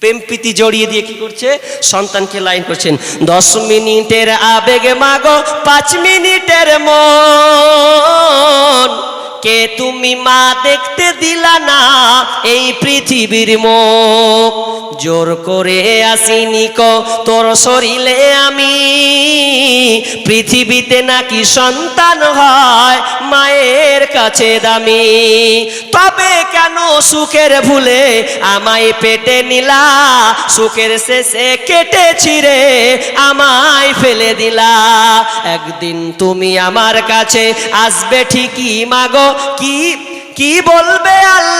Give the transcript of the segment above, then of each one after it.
প্রেম প্রীতি জড়িয়ে দিয়ে কি করছে? সন্তানকে লাইন করছেন। দশ মিনিটের আবেগে মাগো, পাঁচ মিনিটের মন। কে তুমি মা দেখতে দিলা না এই পৃথিবীর মুখ? জোর করে আসিনি ক তোর শরীরে আমি। পৃথিবীতে নাকি সন্তান হয়, মায়ের কাছে দামি। তবে কেন সুখের ভুলে আমায় পেটে নিলা? সুখের শেষে কেটে ছিঁড়ে আমায় ফেলে দিলা। একদিন তুমি আমার কাছে আসবে ঠিকই, মাগো। কি কি বলবে আল্লাহর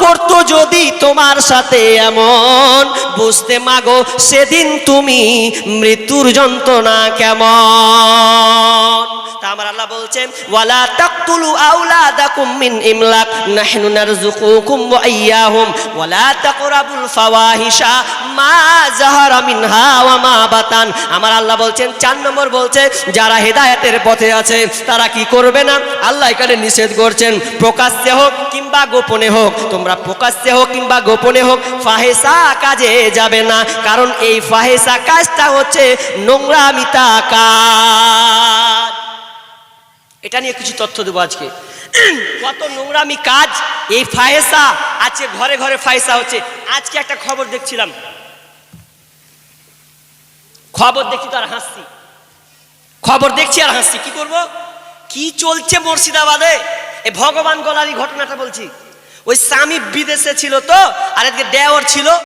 করতো যদি তোমার সাথে এমন? বুঝতে মাগো সেদিন তুমি মৃত্যুর যন্ত্রণা কেমন? আমার আল্লাহ বলছেন, ওয়ালা তাকতুলু আওলাদাকুম মিন ইমলাক, নাহনু নারযুকুকুম ওয়া ইয়্যাহুম ওয়ালা তাকরাবুল ফাওয়াহিশা, মা যাহারা মিনহা ওয়া মা বাতান। আমার আল্লাহ বলছেন, চার নম্বর বলছে, যারা হেদায়েতের পথে আছে, তারা কি করবে না? আল্লাহ এখানে নিষেধ করছেন, প্রকাশ্যে হোক কিংবা গোপনে হোক, তোমরা প্রকাশ্যে হোক কিংবা গোপনে হোক ফাহেসা কাজে যাবে না, কারণ এই ফাহেসা কাজটা হচ্ছে নোংরামিতা কাজ। এটা নিয়ে কিছু তথ্য দেবো আজকে। কত নোংরামি কাজ, এই ফাহেসা আজকে ঘরে ঘরে ফাহেসা হচ্ছে। আজকে একটা খবর দেখছিলাম। খবর দেখছি তো আর হাসছি। খবর দেখছি আর হাসছি, কি করব? কি চলছে মুর্শিদাবাদে? এই ভগবান গলারি ঘটনাটা বলছি। ওই স্বামী বিদেশে ছিল তো, আর এদিকে দেওয়ার ছিল।